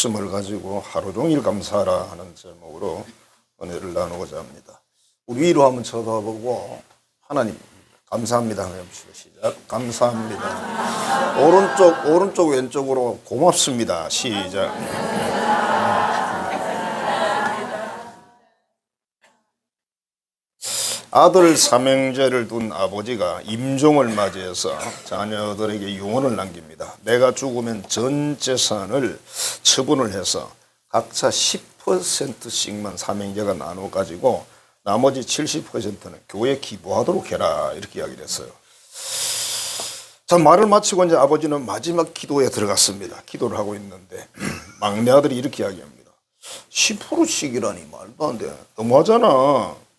말씀을 가지고 하루 종일 감사하라 하는 제목으로 은혜를 나누고자 합니다. 우리 위로 한번 쳐다보고 하나님 감사합니다 하면 시작. 감사합니다. 오른쪽 오른쪽 왼쪽으로 고맙습니다. 시작. 아들 삼형제를 둔 아버지가 임종을 맞이해서 자녀들에게 유언을 남깁니다. 내가 죽으면 전 재산을 처분을 해서 각자 10%씩만 삼형제가 나눠 가지고 나머지 70%는 교회에 기부하도록 해라 이렇게 이야기를 했어요. 자 말을 마치고 이제 아버지는 마지막 기도에 들어갔습니다. 기도를 하고 있는데 막내 아들이 이렇게 이야기합니다. 10%씩이라니 말도 안 돼. 너무하잖아.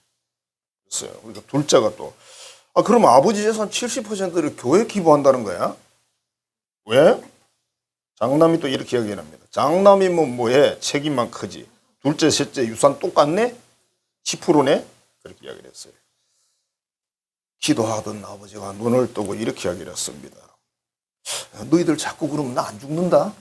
있어요. 그러니까 둘째가 또, 아, 그럼 아버지 재산 70%를 교회 기부한다는 거야? 왜? 장남이 또 이렇게 이야기합니다. 장남이면 뭐해? 책임만 크지. 둘째, 셋째 유산 똑같네? 10%네? 그렇게 이야기를 했어요. 기도하던 아버지가 눈을 뜨고 이렇게 이야기를 했습니다. 너희들 자꾸 그러면 나 안 죽는다?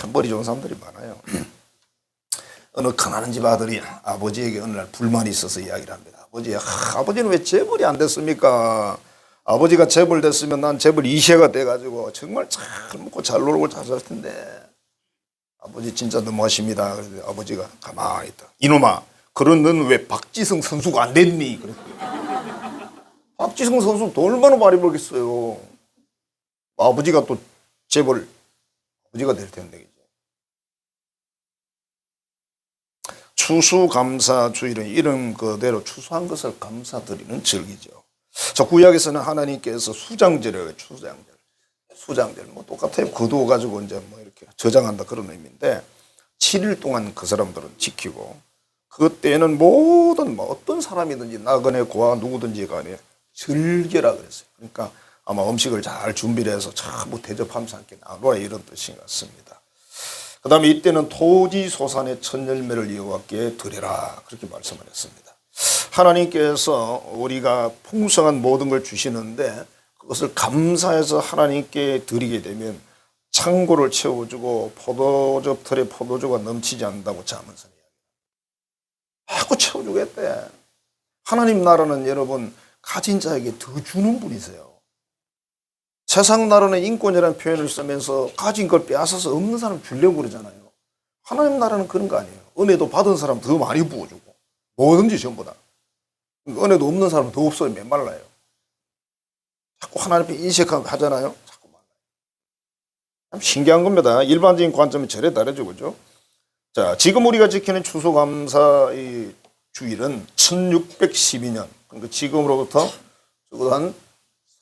참 머리 좋은 사람들이 많아요. 어느 가난한 집 아들이 아버지에게 어느 날 불만이 있어서 이야기를 합니다. 아버지, 아, 아버지는 왜 재벌이 안 됐습니까? 아버지가 재벌 됐으면 난 재벌 이세가 돼가지고 정말 잘 먹고 잘 놀고 잘 살 텐데. 아버지 진짜 너무하십니다. 그래서 아버지가 가만히 있다. 이놈아, 그런 넌왜 박지성 선수가 안 됐니? 박지성 선수 얼마나 많이 벌겠어요. 아버지가 또 재벌 아버지가 될 텐데. 그죠? 추수감사주일은 이름 그대로 추수한 것을 감사드리는 절기죠. 저 구약에서는 하나님께서 수장절을 추수장절, 수장절 뭐 똑같아요. 거두어 가지고 이제 뭐 이렇게 저장한다 그런 의미인데 7일 동안 그 사람들은 지키고 그때는 모든 뭐 어떤 사람이든지 나그네 고아 누구든지 간에 즐겨라 그랬어요. 그러니까 아마 음식을 잘 준비를 해서 전부 대접하면서 함께 나누라 이런 뜻인 것 같습니다. 그 다음에 이때는 토지 소산의 첫 열매를 여호와께 드려라 그렇게 말씀을 했습니다. 하나님께서 우리가 풍성한 모든 걸 주시는데 그것을 감사해서 하나님께 드리게 되면 창고를 채워주고 포도즙 털에 포도주가 넘치지 않는다고 이야기합니다. 자꾸 채워주겠대. 하나님 나라는 여러분 가진 자에게 더 주는 분이세요. 세상 나라는 인권이라는 표현을 쓰면서 가진 걸 빼앗아서 없는 사람 주려고 그러잖아요. 하나님 나라는 그런 거 아니에요. 은혜도 받은 사람 더 많이 부어주고 뭐든지 전부 다. 은혜도 없는 사람 더 없어요. 맨말라요. 자꾸 하나님 앞에 인식하고 하잖아요. 자꾸 말라요. 참 신기한 겁니다. 일반적인 관점이 절에 다르죠. 그죠? 자, 지금 우리가 지키는 추수감사 이 주일은 1612년. 그러니까 지금으로부터 적어도 한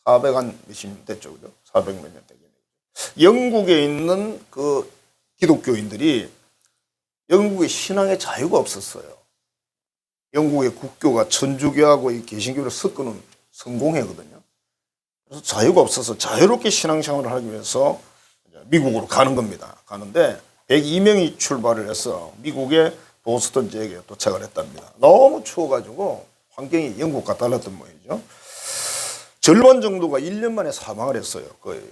400한 몇십 년 됐죠. 그죠? 400 몇 년 되겠네요. 영국에 있는 그 기독교인들이 영국의 신앙의 자유가 없었어요. 영국의 국교가 천주교하고 이 개신교를 섞어놓은 성공회거든요. 그래서 자유가 없어서 자유롭게 신앙생활을 하기 위해서 미국으로 가는 겁니다. 가는데 102명이 출발을 해서 미국의 보스턴 지역에 도착을 했답니다. 너무 추워가지고 환경이 영국과 달랐던 모양이죠. 절반 정도가 1년 만에 사망을 했어요. 거의.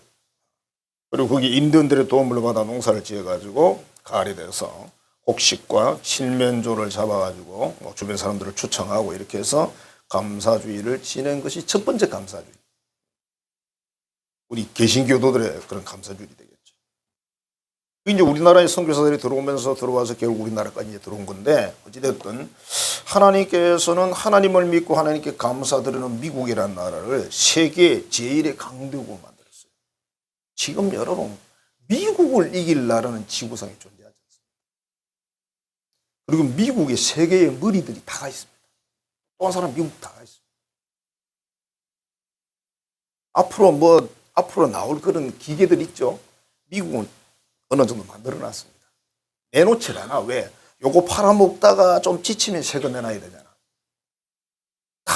그리고 거기 인디언들의 도움을 받아 농사를 지어가지고 가을이 돼서 곡식과 실면조를 잡아가지고 뭐 주변 사람들을 초청하고 이렇게 해서 감사주의를 지낸 것이 첫 번째 감사주의. 우리 개신교도들의 그런 감사주의 되겠죠. 이제 우리나라의 선교사들이 들어오면서 들어와서 결국 우리나라까지 이제 들어온 건데 어찌됐든 하나님께서는 하나님을 믿고 하나님께 감사드리는 미국이라는 나라를 세계 제일의 강대국으로 만들었어요. 지금 여러분 미국을 이길 나라는 지구상에 존재하지 않습니다. 그리고 미국에 세계의 머리들이 다 가 있습니다. 또 한 사람 미국 다 가 있습니다. 앞으로 뭐 앞으로 나올 그런 기계들 있죠. 미국은 어느 정도 만들어 놨습니다. 내놓질 않아. 왜? 요거 팔아먹다가 좀 지치면 새거 내놔야 되잖아. 다.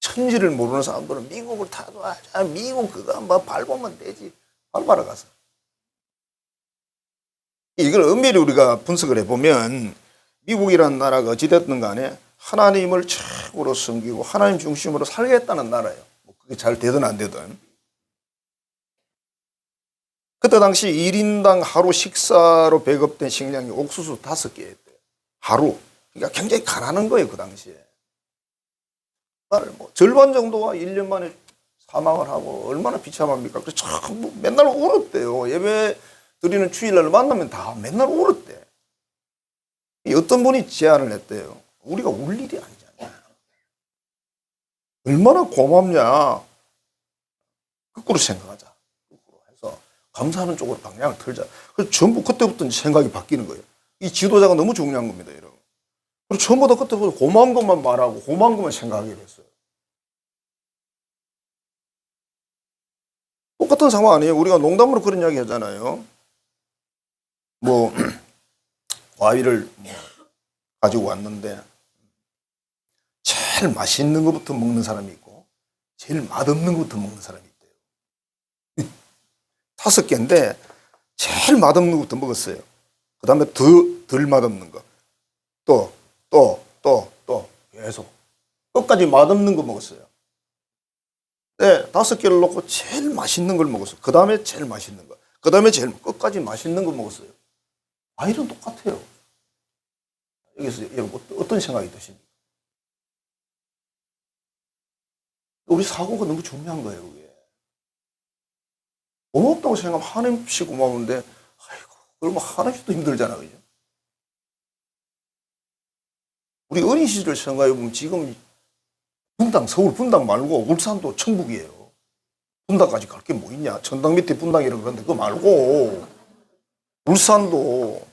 천지를 모르는 사람들은 미국을 타도 아, 미국 그거 한번 밟으면 되지. 밟아라 가서. 이걸 엄밀히 우리가 분석을 해보면 미국이라는 나라가 어찌됐든 간에 하나님을 최고로 섬기고 하나님 중심으로 살겠다는 나라예요. 뭐 그게 잘 되든 안 되든. 그때 당시 1인당 하루 식사로 배급된 식량이 옥수수 다섯 개였대요. 하루. 그러니까 굉장히 가난한 거예요, 그 당시에. 뭐 절반 정도가 1년 만에 사망을 하고 얼마나 비참합니까? 그래서 참뭐 맨날 울었대요. 예배 드리는 주일날 만나면 다 맨날 울었대. 이 어떤 분이 제안을 했대요. 우리가 울 일이 아니잖아. 얼마나 고맙냐. 거꾸로 생각하자. 감사하는 쪽으로 방향을 틀자. 그래서 전부 그때부터 생각이 바뀌는 거예요. 이 지도자가 너무 중요한 겁니다, 여러분. 그리고 다 그때부터 고마운 것만 말하고 고마운 것만 생각하게 됐어요. 똑같은 상황 아니에요? 우리가 농담으로 그런 이야기 하잖아요. 뭐, 과일을 뭐 가지고 왔는데, 제일 맛있는 것부터 먹는 사람이 있고, 제일 맛없는 것부터 먹는 사람이 있대요. 다섯 개인데, 제일 맛없는 것부터 먹었어요. 그 다음에 더, 덜 맛없는 거. 또, 또, 또, 또, 계속. 끝까지 맛없는 거 먹었어요. 네, 다섯 개를 놓고 제일 맛있는 걸 먹었어요. 그 다음에 제일 맛있는 거. 그 다음에 제일 끝까지 맛있는 거 먹었어요. 과일은 똑같아요. 여기서 여러분 어떤 생각이 드십니까? 우리 사고가 너무 중요한 거예요, 그게. 고맙다고 생각하면 하나님씨 고마운데, 아이고, 그러면 하나님도 힘들잖아, 그죠? 우리 어린 시절 생각해 보면 지금 분당, 서울 분당 말고 울산도 천국이에요. 분당까지 갈 게 뭐 있냐? 천당 밑에 분당이라고 그러는데 그거 말고 울산도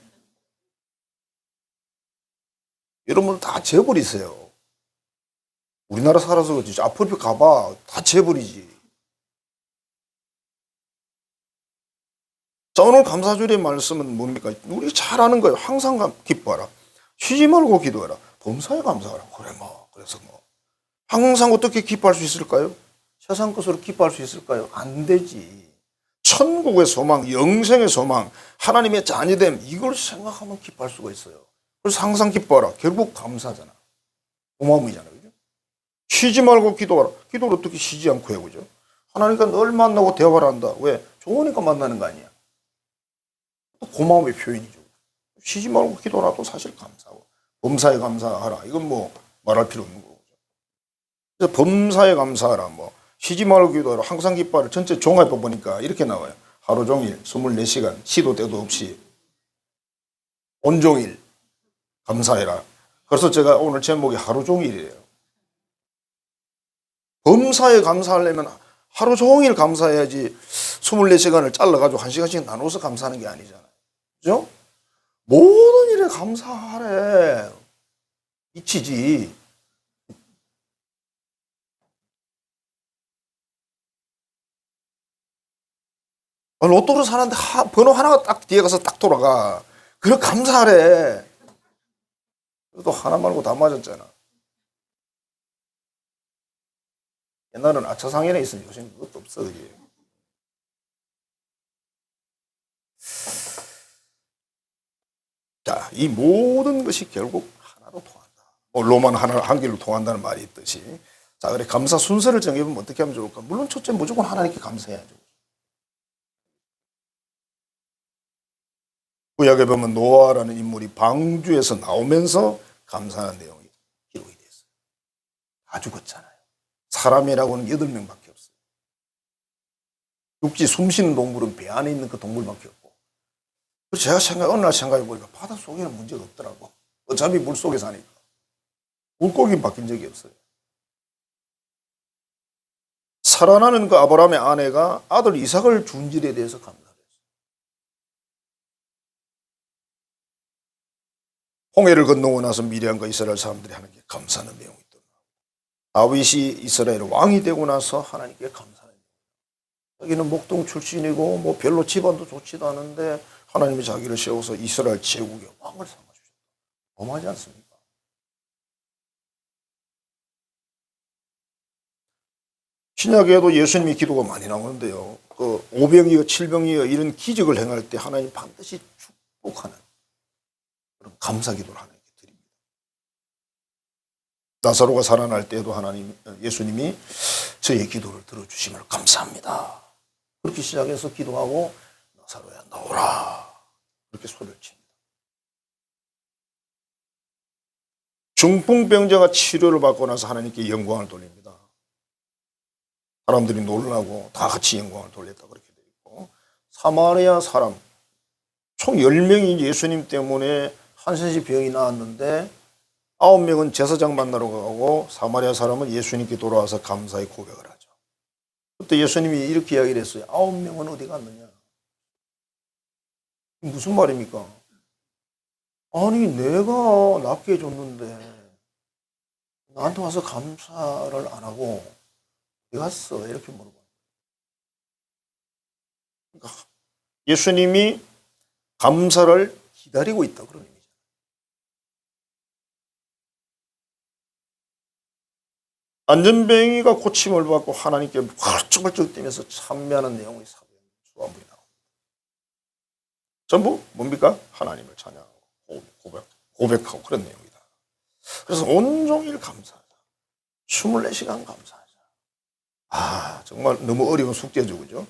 여러분 다 재버리세요. 우리나라 살아서 그렇지 앞으로 가봐 다 재버리지. 자 오늘 감사주의 말씀은 뭡니까? 우리 잘 아는 거예요. 항상 감- 기뻐하라. 쉬지 말고 기도해라. 범사에 감사하라. 그래 뭐 그래서 뭐 항상 어떻게 기뻐할 수 있을까요? 세상 것으로 기뻐할 수 있을까요? 안 되지. 천국의 소망, 영생의 소망, 하나님의 자녀됨 이걸 생각하면 기뻐할 수가 있어요. 그래서 항상 기뻐하라. 결국 감사잖아. 고마움이잖아요. 그죠? 쉬지 말고 기도하라. 기도를 어떻게 쉬지 않고 해, 그죠? 하나님과 늘 만나고 대화를 한다. 왜? 좋으니까 만나는 거 아니야. 또 고마움의 표현이죠. 쉬지 말고 기도하라도 사실 감사하고. 범사에 감사하라. 이건 뭐 말할 필요 없는 거고. 그래서 범사에 감사하라. 뭐 쉬지 말고 기도하라. 항상 기뻐하라. 전체 종합해 보니까 이렇게 나와요. 하루 종일 24시간 시도 때도 없이 온종일 감사해라. 그래서 제가 오늘 제목이 하루 종일이에요. 범사에 감사하려면 하루 종일 감사해야지 24시간을 잘라가지고 한 시간씩 나눠서 감사하는 게 아니잖아요. 그죠? 모든 일에 감사하래. 이치지. 아, 로또를 사는데 하- 번호 하나가 딱 뒤에 가서 딱 돌아가. 그래 감사하래. 또 하나 말고 다 맞았잖아. 옛날은 아차상현에 있으니 요즘 그것도 없어 그지. 자, 이 모든 것이 결국 하나로 통한다. 뭐 로만 하나 한 길로 통한다는 말이 있듯이. 자, 그래 감사 순서를 정해보면 어떻게 하면 좋을까? 물론 첫째 무조건 하나님께 감사해야죠. 구약에 보면 노아라는 인물이 방주에서 나오면서 감사하는 내용이 기록이 됐어요. 다 죽었잖아요. 사람이라고는 여덟 명밖에 없어요. 육지 숨쉬는 동물은 배 안에 있는 그 동물밖에. 그래서 제가 생각, 어느 날 생각해 보니까 바다 속에는 문제가 없더라고. 어차피 물 속에 사니까. 물고기 바뀐 적이 없어요. 살아나는 그 아브라함의 아내가 아들 이삭을 준 일에 대해서 감사했어요. 홍해를 건너고 나서 미리안과 이스라엘 사람들이 하는 게 감사하는 내용이 있더라. 다윗이 이스라엘 왕이 되고 나서 하나님께 감사하는 내용. 자기는 목동 출신이고 뭐 별로 집안도 좋지도 않은데 하나님이 자기를 세워서 이스라엘 제국의 왕을 삼아 주셨다. 어마하지 않습니까? 신약에도 예수님이 기도가 많이 나오는데요. 그 오병이어 칠병이어 이런 기적을 행할 때 하나님 반드시 축복하는 그런 감사 기도를 하나님께 드립니다. 나사로가 살아날 때에도 하나님 예수님이 저의 기도를 들어주심을 감사합니다. 그렇게 시작해서 기도하고 나사로야 나오라 그렇게 소리를 칩니다. 중풍병자가 치료를 받고 나서 하나님께 영광을 돌립니다. 사람들이 놀라고 다 같이 영광을 돌렸다 그렇게 되어 있고 사마리아 사람 총 10명이 예수님 때문에 한센시 병이 나왔는데 아홉 명은 제사장 만나러 가고 사마리아 사람은 예수님께 돌아와서 감사의 고백을 하죠. 그때 예수님이 이렇게 이야기를 했어요. 아홉 명은 어디 갔느냐? 무슨 말입니까? 아니 내가 낫게 해줬는데 나한테 와서 감사를 안 하고 어디 갔어? 이렇게 물어봐요. 그러니까 예수님이 감사를 기다리고 있다 그런 의미죠. 안전뱅이가 고침을 받고 하나님께 헐쭉헐쭉 뛰면서 참여하는 내용의 사도행 수화물이 나옵니다. 전부 뭡니까? 하나님을 찬양하고 고백, 고백하고 그런 내용이다. 그래서 온종일 감사하자. 24시간 감사하자. 아, 정말 너무 어려운 숙제죠, 그죠?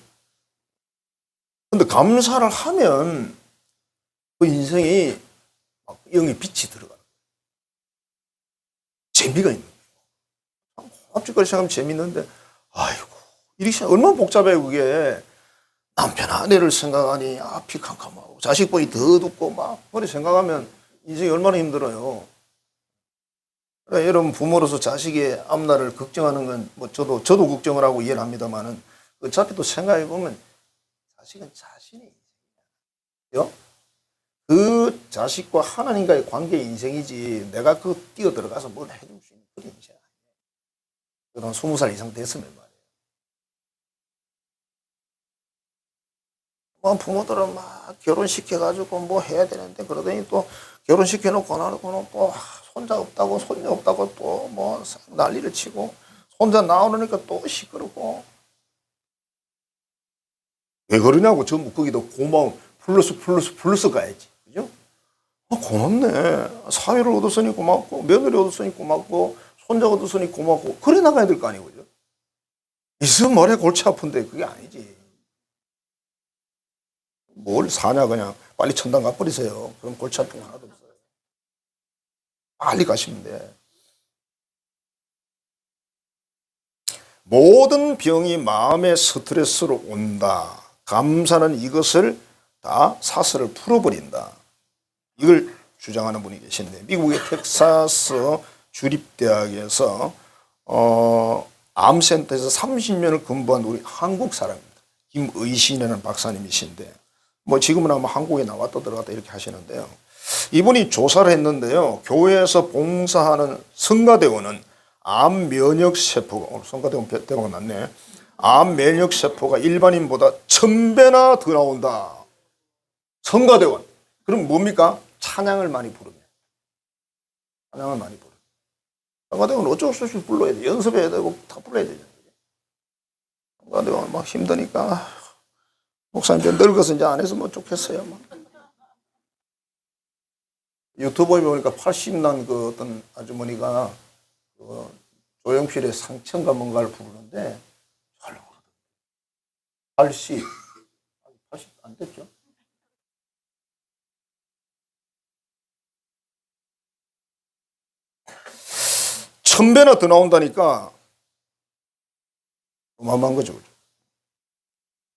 근데 감사를 하면 그 인생이 막 영의 빛이 들어가는 거예요. 재미가 있는 거예요. 갑자기 생각하면 재밌는데, 아이고, 시 얼마나 복잡해요, 그게. 남편, 아내를 생각하니 앞이 캄캄하고, 자식 보이 더 둡고, 막, 머리 생각하면 인생이 얼마나 힘들어요. 그러니까 여러분 부모로서 자식의 앞날을 걱정하는 건, 뭐, 저도, 저도 걱정을 하고 이해를 합니다만은, 어차피 또 생각해 보면, 자식은 자신이 인생이야. 그 자식과 하나님과의 관계 인생이지 내가 그 뛰어 들어가서 뭘 해줄 수 있는 그런 인생. 그런 스무 살 이상 됐으면 말이에요. 뭐 부모들은 막 결혼시켜가지고 뭐 해야 되는데 그러더니 또 결혼시켜놓고 나고는 또 손자 없다고 손녀 없다고 또 뭐 난리를 치고 손자 나오니까 또 시끄럽고. 왜 그러냐고 전부 거기도 고마움 플러스 플러스 플러스 가야지. 그죠? 아, 고맙네. 사회를 얻었으니 고맙고 며느리 얻었으니 고맙고 손자 얻었으니 고맙고. 그래 나가야 될 거 아니에요 그죠? 있으면 머리에 골치 아픈데 그게 아니지 뭘 사냐 그냥 빨리 천당 가버리세요 그럼 골치 아픈 거 하나도 없어요 빨리 가시면 돼 모든 병이 마음의 스트레스로 온다. 감사는 이것을 다 사슬을 풀어버린다. 이걸 주장하는 분이 계신데 미국의 텍사스 주립대학에서 어, 암센터에서 30년을 근무한 우리 한국 사람입니다. 김의신이라는 박사님이신데 뭐 지금은 아마 한국에 나왔다 들어갔다 이렇게 하시는데요. 이분이 조사를 했는데요. 교회에서 봉사하는 성가대원은 암 면역 세포가 오늘 성가대원 대화가 났네. 암 면역 세포가 일반인보다 천 배나 더 나온다. 성가대원. 그럼 뭡니까? 찬양을 많이 부르면. 찬양을 많이 부르. 성가대원 어쩔 수 없이 불러야 돼. 연습해야 되고 다 불러야 되잖아요. 성가대원 막 힘드니까 목사님 이제 늙어서 이제 안 해서 뭐 좋겠어요. 막. 유튜브에 보니까 80난 그 어떤 아주머니가 그 조영필의 상처인가 뭔가를 부르는데 잘 부르더라고요. 80, 80 안 됐죠? 천 배나 더 나온다니까 어마어마한 거죠.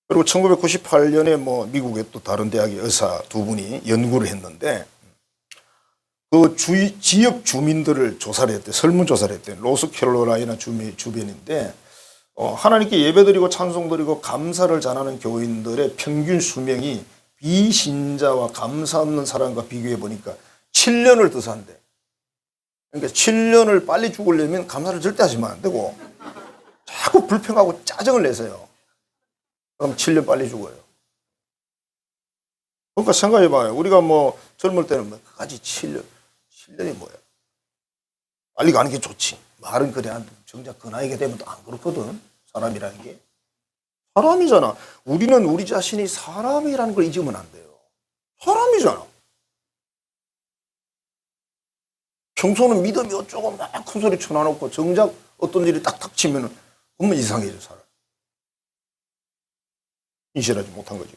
그리고 1998년에 뭐 미국의 또 다른 대학의 의사 두 분이 연구를 했는데 그 주, 지역 주민들을 조사를 했대 설문조사를 했대 로스캐롤라이나 주민, 주변인데 어, 하나님께 예배드리고 찬송드리고 감사를 전하는 교인들의 평균 수명이 비신자와 감사 없는 사람과 비교해 보니까 7년을 더 산대. 그러니까 7년을 빨리 죽으려면 감사를 절대 하시면 안 되고 자꾸 불평하고 짜증을 내세요. 그럼 7년 빨리 죽어요. 그러니까 생각해 봐요. 우리가 뭐 젊을 때는 뭐 그까지 7년, 7년이 뭐야? 빨리 가는 게 좋지. 말은 그래 정작 그 나이가 되면 또 안 그렇거든. 사람이라는 게. 사람이잖아. 우리는 우리 자신이 사람이라는 걸 잊으면 안 돼요. 사람이잖아. 평소는 믿음이 어쩌고 막 큰 소리 쳐놔놓고 정작 어떤 일이 딱 닥치면은 정말 이상해져 살아. 인실하지 못한 거지.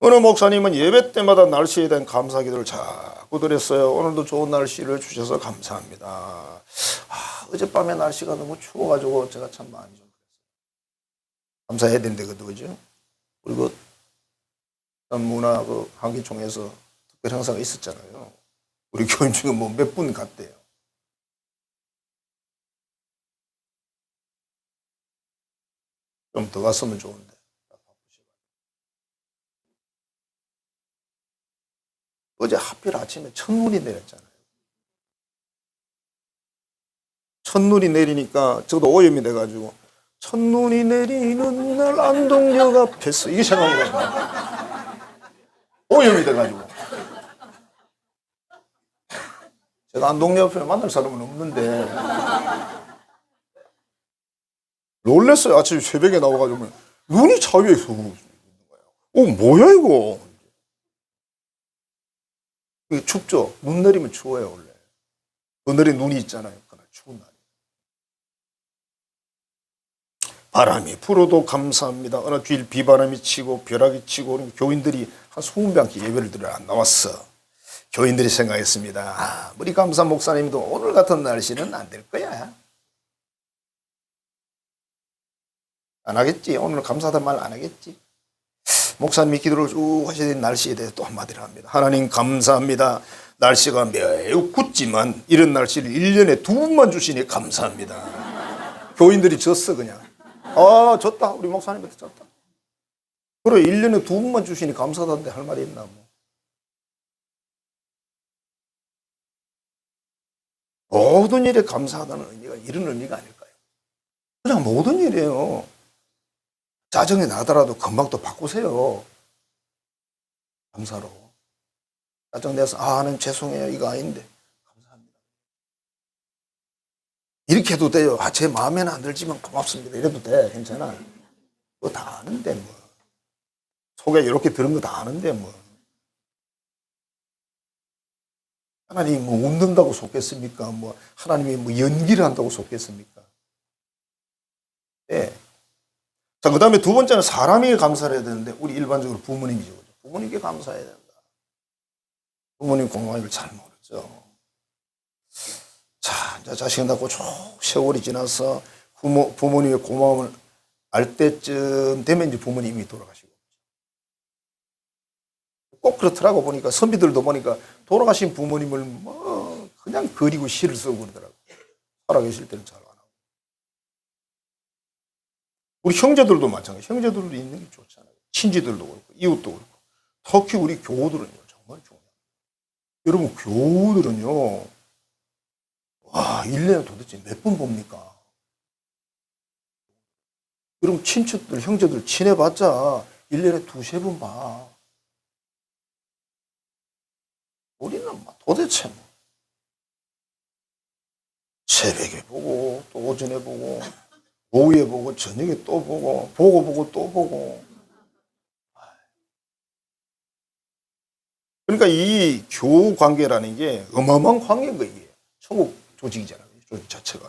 어느 목사님은 예배 때마다 날씨에 대한 감사 기도를 자꾸 드렸어요. 오늘도 좋은 날씨를 주셔서 감사합니다. 아, 어젯밤에 날씨가 너무 추워가지고 제가 참 많이 좀 감사해야 그도 그죠? 그리고 문화 그 한기총에서 특별 행사가 있었잖아요. 우리 교인 중에 뭐 몇 분 갔대요. 좀 더 갔으면 좋은데. 어제 하필 아침에 첫눈이 내렸잖아요. 첫눈이 내리니까 저도 오염이 돼가지고 첫눈이 내리는 날 안동역 앞에서 이게 생각나는 거예요. 오염이 돼가지고. 제가 안동역 앞에 만날 사람은 없는데 놀랬어요. 아침 새벽에 나와가지고 눈이 차 위에 서 있는 거예요. 어 뭐야 이거? 이게 춥죠. 눈 내리면 추워요 원래. 그늘에 눈이 있잖아요. 그날 추운 날. 바람이 불어도 감사합니다. 어느 주일 비바람이 치고 벼락이 치고 교인들이 한 20명씩 예배를 드려 안 나왔어. 교인들이 생각했습니다. 아, 우리 감사 목사님도 오늘 같은 날씨는 안 될 거야. 안 하겠지. 오늘 감사하다 말안 하겠지. 목사님이 기도를 쭉 하셔야 되는 날씨에 대해서 또 한마디를 합니다. 하나님 감사합니다. 날씨가 매우 굳지만 이런 날씨를 1년에 두 번만 주시니 감사합니다. 교인들이 졌어 그냥. 아 졌다. 우리 목사님한테 졌다. 그래 1년에 두 번만 주시니 감사하다는데 할 말이 있나 뭐. 모든 일에 감사하다는 의미가 이런 의미가 아닐까요? 그냥 모든 일이에요. 짜증이 나더라도 금방 또 바꾸세요. 감사로. 짜증내서, 아, 나는 죄송해요. 이거 아닌데. 감사합니다. 이렇게 해도 돼요. 아, 제 마음에는 안 들지만 고맙습니다. 이래도 돼. 괜찮아. 그거 다 아는데, 뭐. 속에 이렇게 들은 거 다 아는데, 뭐. 하나님이 뭐 웃는다고 속겠습니까? 뭐, 하나님이 뭐 연기를 한다고 속겠습니까? 예. 자, 그 다음에 두 번째는 사람에게 감사를 해야 되는데, 우리 일반적으로 부모님이죠. 부모님께 감사해야 된다. 부모님 공감을 잘 모르죠. 자, 이제 자식 낳고 쭉 세월이 지나서 부모, 부모님의 고마움을 알 때쯤 되면 이제 부모님이 돌아가시고. 꼭 그렇더라고 보니까 선비들도 보니까 돌아가신 부모님을 뭐 그냥 그리고 시를 쓰고 그러더라고. 살아계실 때는 잘 안 하고. 우리 형제들도 마찬가지. 형제들도 있는 게 좋잖아요. 친지들도 그렇고 이웃도 그렇고. 특히 우리 교우들은요 정말 중요해요. 여러분 교우들은요 와 1년에 도대체 몇 번 봅니까? 여러분 친척들 형제들 친해봤자 1년에 두세 번 봐. 우리는 뭐 도대체 뭐 새벽에 보고 또 오전에 보고 오후에 보고 저녁에 또 보고 보고 보고 또 보고 그러니까 이 교우 관계라는 게 어마어마한 관계인 거예요. 천국 조직이잖아요. 조직 자체가.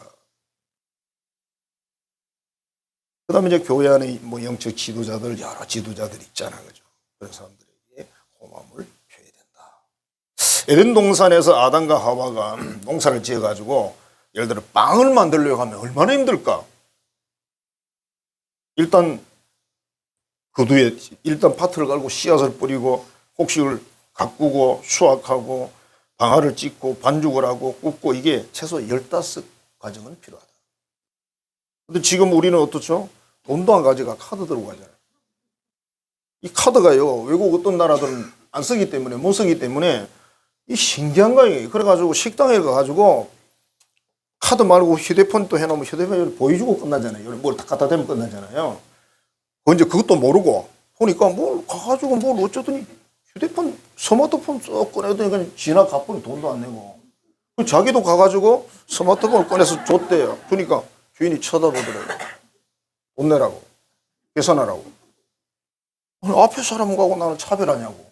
그 다음에 이제 교회 안에 뭐 영적 지도자들, 여러 지도자들 있잖아. 그죠? 그런 사람들에게 고마움을 표해야 된다. 에덴 동산에서 아담과 하와가 농사를 지어가지고 예를 들어 빵을 만들려고 하면 얼마나 힘들까? 일단 그 뒤에 일단 파트를 갈고 씨앗을 뿌리고 곡식을 가꾸고 수확하고 방아를 찍고 반죽을 하고 굽고 이게 최소 15과정은 필요하다. 근데 지금 우리는 어떻죠? 돈도 안 가져가 카드 들고 가잖아요. 이 카드가요, 외국 어떤 나라들은 안 쓰기 때문에, 못 쓰기 때문에 이 신기한 거예요. 그래가지고 식당에 가가지고 카드 말고 휴대폰 또 해놓으면 휴대폰 보여주고 끝나잖아요. 뭘 다 갖다 대면 끝나잖아요. 그 이제 그것도 모르고 보니까 뭘 가가지고 뭘 어쩌더니 휴대폰 스마트폰 쏙 꺼내더니 그냥 지나 갚으니 돈도 안 내고 그 자기도 가가지고 스마트폰을 꺼내서 줬대요. 그러니까 주인이 쳐다보더라고요. 돈 내라고 계산하라고. 앞에 사람하고 나는 차별하냐고.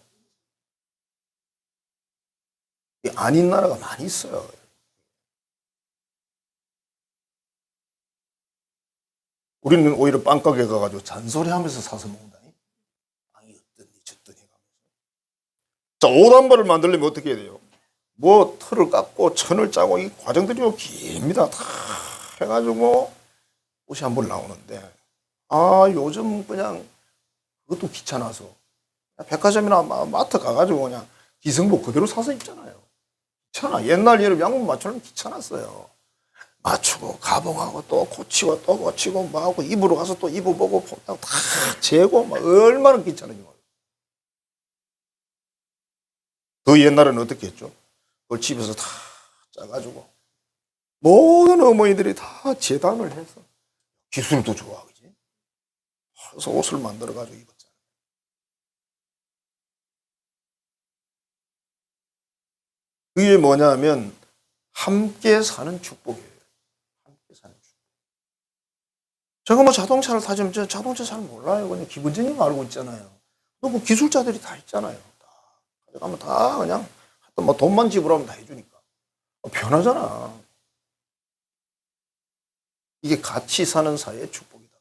이 아닌 나라가 많이 있어요. 우리는 오히려 빵가게 가가지고 잔소리하면서 사서 먹는다니. 빵이 어떠니 저떠니 하면서. 자, 오단발을 만들려면 어떻게 해야 돼요? 뭐 틀을 깎고 천을 짜고 이 과정들이 뭐 깁니다. 다 해가지고 옷이 한 번 나오는데 아 요즘 그냥 그것도 귀찮아서 백화점이나 마- 마트 가가지고 그냥 기성복 그대로 사서 입잖아요. 귀찮아. 옛날 여름 양복 맞추는 귀찮았어요. 맞추고 가봉하고 또 고치고 또 고치고 뭐하고 입으로 가서 또 입어보고 다 재고 막 얼마나 귀찮은지. 그 옛날에는 어떻게 했죠? 그걸 집에서 다 짜가지고 모든 어머니들이 다 재단을 해서 기술도 좋아 그지? 그래서 옷을 만들어 가지고 입었잖아. 그게 뭐냐면 함께 사는 축복이에요. 함께 사는 축복. 제가 뭐 자동차를 타지면 저 자동차 잘 몰라요. 그냥 기본적인 거 알고 있잖아요. 또그 기술자들이 다 있잖아요. 다 가져가면 다 그냥 뭐 돈만 지불하면 다 해주니까 어, 편하잖아. 이게 같이 사는 사회의 축복이다.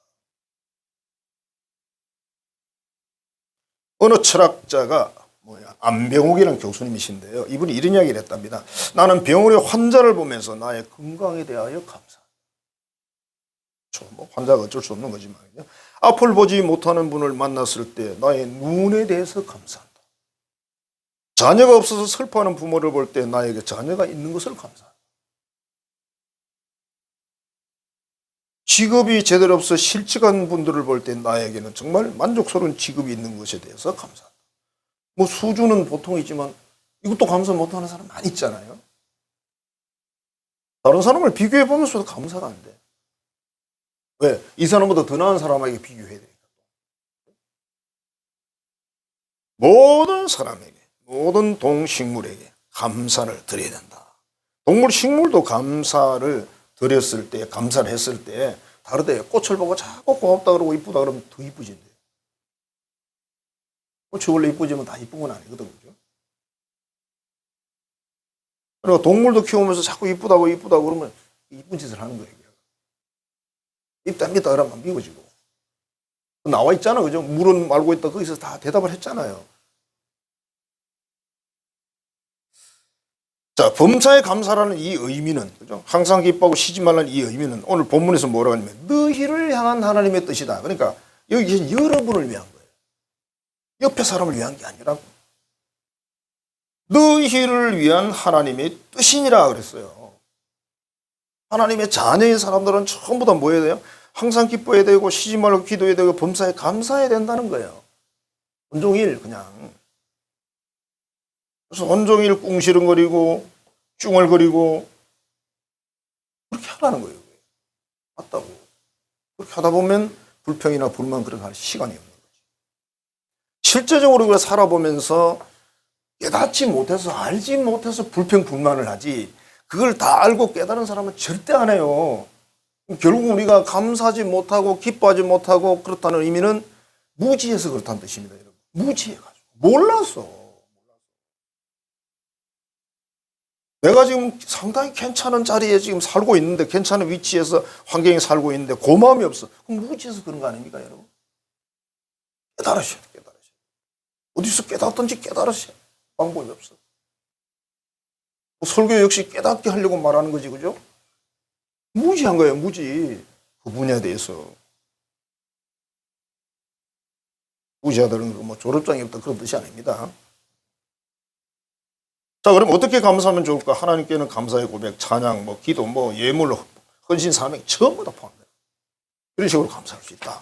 어느 철학자가 뭐야 안병욱이라는 교수님이신데요. 이분이 이런 이야기를 했답니다. 나는 병원의 환자를 보면서 나의 건강에 대하여. 그렇죠. 뭐 환자가 어쩔 수 없는 거지만요. 앞을 보지 못하는 분을 만났을 때 나의 눈에 대해서 감사한다. 자녀가 없어서 슬퍼하는 부모를 볼 때 나에게 자녀가 있는 것을 감사한다. 직업이 제대로 없어 실직한 분들을 볼 때 나에게는 정말 만족스러운 직업이 있는 것에 대해서 감사한다. 뭐 수주는 보통이지만 이것도 감사 못하는 사람 많이 있잖아요. 다른 사람을 비교해 보면서도 감사가 안 돼. 왜? 이 사람보다 더 나은 사람에게 비교해야 되니까. 모든 사람에게, 모든 동식물에게 감사를 드려야 된다. 동물, 식물도 감사를 드렸을 때, 감사를 했을 때, 다르대요. 꽃을 보고 자꾸 고맙다 그러고 이쁘다 그러면 더 이쁘진대요. 꽃이 원래 이쁘지만 다 이쁜 건 아니거든, 그죠? 그리고 동물도 키우면서 자꾸 이쁘다고 이쁘다고 그러면 이쁜 짓을 하는 거예요. 입다 믿다 그러면 미워지고. 나와 있잖아, 그죠? 물은 알고 있다. 거기서 다 대답을 했잖아요. 자, 범사에 감사라는 이 의미는, 그죠? 항상 기뻐하고 쉬지 말라는 이 의미는 오늘 본문에서 뭐라고 하냐면, 너희를 향한 하나님의 뜻이다. 그러니까 여기 계신 여러분을 위한 거예요. 옆에 사람을 위한 게 아니라고. 너희를 위한 하나님의 뜻이니라 그랬어요. 하나님의 자녀인 사람들은 전부 다 뭐 해야 돼요? 항상 기뻐해야 되고 쉬지 말고 기도해야 되고 범사에 감사해야 된다는 거예요. 온종일 그냥. 그래서 온종일 꿍시렁거리고 쭝얼거리고 그렇게 하라는 거예요. 맞다고. 그렇게 하다 보면 불평이나 불만 그렇게 할 시간이 없는 거지. 실제적으로 살아보면서 깨닫지 못해서 알지 못해서 불평 불만을 하지 그걸 다 알고 깨달은 사람은 절대 안 해요. 결국 우리가 감사하지 못하고 기뻐하지 못하고 그렇다는 의미는 무지해서 그렇다는 뜻입니다, 여러분. 무지해가지고. 몰랐어. 내가 지금 상당히 괜찮은 자리에 지금 살고 있는데, 괜찮은 위치에서 환경에 살고 있는데, 고마움이 없어. 그럼 무지해서 그런 거 아닙니까, 여러분? 깨달으셔야 돼, 깨달으셔야 돼. 어디서 깨닫든지 깨달으셔야 돼. 방법이 없어. 설교 역시 깨닫게 하려고 말하는 거지, 그죠? 무지한 거예요, 무지. 그 분야에 대해서. 무지하다는 뭐 졸업장이 없다 그런 뜻이 아닙니다. 자, 그럼 어떻게 감사하면 좋을까? 하나님께는 감사의 고백, 찬양, 뭐 기도, 뭐 예물, 헌신, 사명 전부 다 포함돼요. 이런 식으로 감사할 수 있다.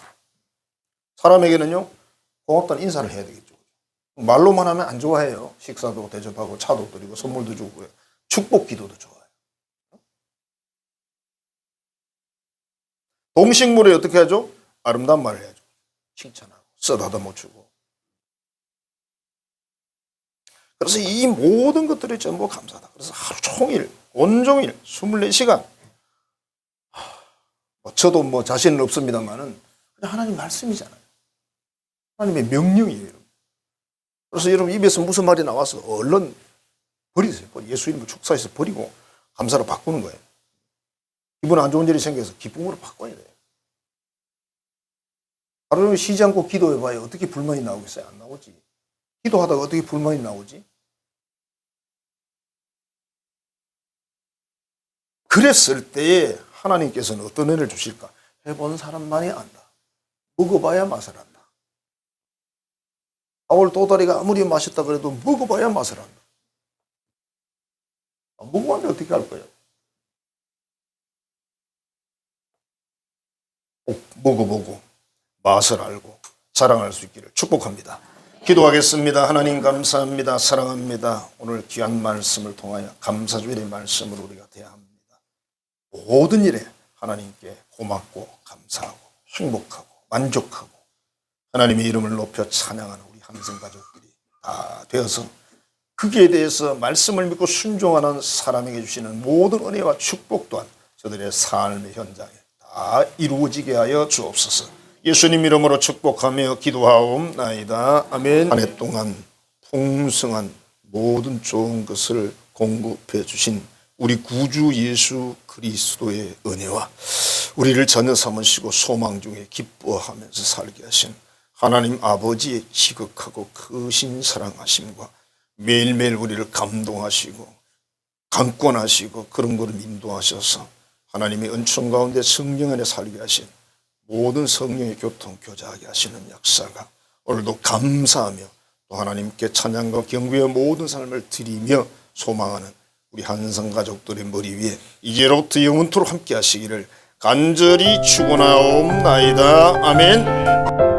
사람에게는요, 고맙다는 인사를 해야 되겠죠. 말로만 하면 안 좋아해요. 식사도 대접하고 차도 드리고 선물도 주고 축복 기도도 좋아요. 동식물에 어떻게 하죠? 아름다운 말을 해야죠. 칭찬하고 쓰다듬어 주고. 그래서 이 모든 것들이 전부 감사다. 그래서 하루 종일 온종일 24시간 뭐 저도 뭐 자신은 없습니다만은 하나님 말씀이잖아요. 하나님의 명령이에요. 그래서 여러분 입에서 무슨 말이 나와서 얼른 버리세요. 버리. 예수 이름을 축사해서 버리고 감사로 바꾸는 거예요. 기분 안 좋은 일이 생겨서 기쁨으로 바꿔야 돼요. 하루 종일 쉬지 않고 기도해봐요. 어떻게 불만이 나오겠어요? 안 나오지. 기도하다가 어떻게 불만이 나오지? 그랬을 때에 하나님께서는 어떤 은혜를 주실까? 해본 사람만이 안다. 먹어봐야 맛을 안다. 아울 도다리가 아무리 맛있다 그래도 먹어봐야 맛을 안다. 안 먹어봤는데 어떻게 할 거예요? 꼭 먹어보고 맛을 알고 사랑할 수 있기를 축복합니다. 기도하겠습니다. 하나님 감사합니다. 사랑합니다. 오늘 귀한 말씀을 통하여 감사주일의 말씀을 우리가 대야 합니다. 모든 일에 하나님께 고맙고 감사하고 행복하고 만족하고 하나님의 이름을 높여 찬양하는 우리 한성 가족들이 다 되어서 거기에 대해서 말씀을 믿고 순종하는 사람에게 주시는 모든 은혜와 축복 또한 저들의 삶의 현장에 다 이루어지게 하여 주옵소서. 예수님 이름으로 축복하며 기도하옵나이다. 아멘. 한 해 동안 풍성한 모든 좋은 것을 공급해 주신 우리 구주 예수 그리스도의 은혜와 우리를 전혀 삼으시고 소망 중에 기뻐하면서 살게 하신 하나님 아버지의 지극하고 크신 사랑하심과 매일매일 우리를 감동하시고 강권하시고 그런 것을 인도하셔서 하나님의 은총 가운데 성령 안에 살게 하신 모든 성령의 교통 교제하게 하시는 역사가 오늘도 감사하며 또 하나님께 찬양과 경배의 모든 삶을 드리며 소망하는 우리 한성 가족들의 머리 위에 이제로부터 영원토록 함께 하시기를 간절히 축원하옵나이다. 아멘.